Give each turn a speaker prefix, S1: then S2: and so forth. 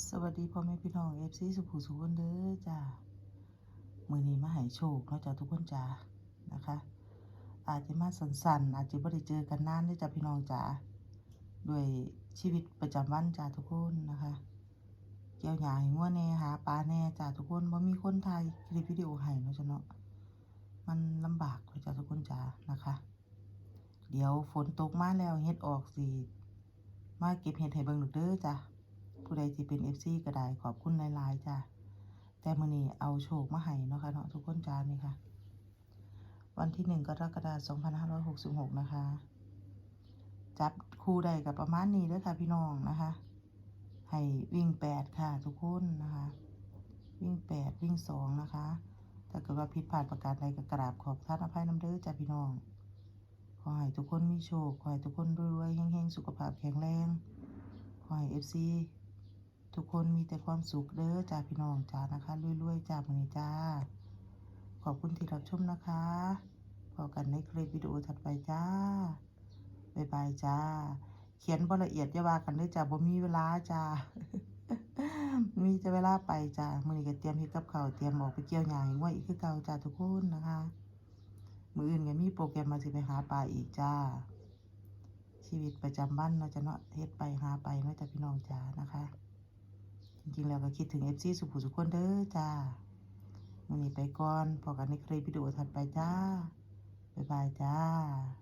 S1: สวัสดีพ่อแม่พี่น้องเอฟซีสุภูสุขนเด้อจ้ามือนี้มาให้โชคเนาะจ้าทุกคนจ้านะคะ อาจจะมาสันๆอาจจะไม่ได้เจอกันนานเด้อจ้าพี่น้องจ้าด้วยชีวิตประจำวันจ้าทุกคนนะคะเกี่ยวหยาให้งัวแน่หาปลาแน่จ้าทุกคนบ่มีคนถ่ายคลิปวิดีโอให้เนาะจ้าเนาะมันลำบากเลยจ้าทุกคนจ้านะคะ เดี๋ยวฝนตกมาแล้วเฮ็ดออกสิมาเก็บเห็ดให้เบิ่งหนึกเด้อจ้า ผู้ใดที่เป็น FC ก็ได้ขอบคุณหลายๆจ้ะแต่มื้อนี้เอาโชคมาให้เนาะค่ะเนาะทุกคนจ้านี่ค่ะ วันที่1กรกฎาคม2566 นะคะ จับคู่ใดกับประมาณนี้ด้อค่ะพี่น้องนะคะ ให้วิ่ง8ค่ะทุกคนนะคะ วิ่ง8วิ่ง2นะคะถ้าเกิดว่าผิดพลาดประการใดก็กราบขอบท่านอภัยน้ำเด้อจ้ะพี่น้องขอให้ทุกคนมีโชค ขอให้ทุกคนรวยๆเฮงๆ สุขภาพแข็งแรง ขอให้ FC ทุกคนมีแต่ความสุขเด้อจ้าพี่น้องจ้านะคะรวยๆจ้าวันนี้จ้า ขอบคุณที่รับชมนะคะพอกันในคลิปวิดีโอถัดไปจ้าบ๊ายบายจ้า เขียนบละเอียดอย่าว่ากันด้อจ้าบ่มีเวลาจ้ามีแต่เวลาไปจ้ามือนี้ก็เตรียมเฮ็ดกับข้าวเตรียมออกไปเกี่ยวหญ้าให้งัวอีกคือเก่าจ้าทุกคนนะคะ มืออื่นก็มีโปรแกรมมาสิไปหาปลาอีกจ้า ชีวิตประจำวันเนาจะเนาะเฮ็ดไปหาไปเนาะจ้าพี่น้องจ้านะคะ จริงๆ แล้วก็คิดถึง FC สุภูสุขคนเด้อจ้าวันนี้ไปก่อนพอกันในคลิปวิดีโอถัดไปจ้า บ๊ายบายจ้า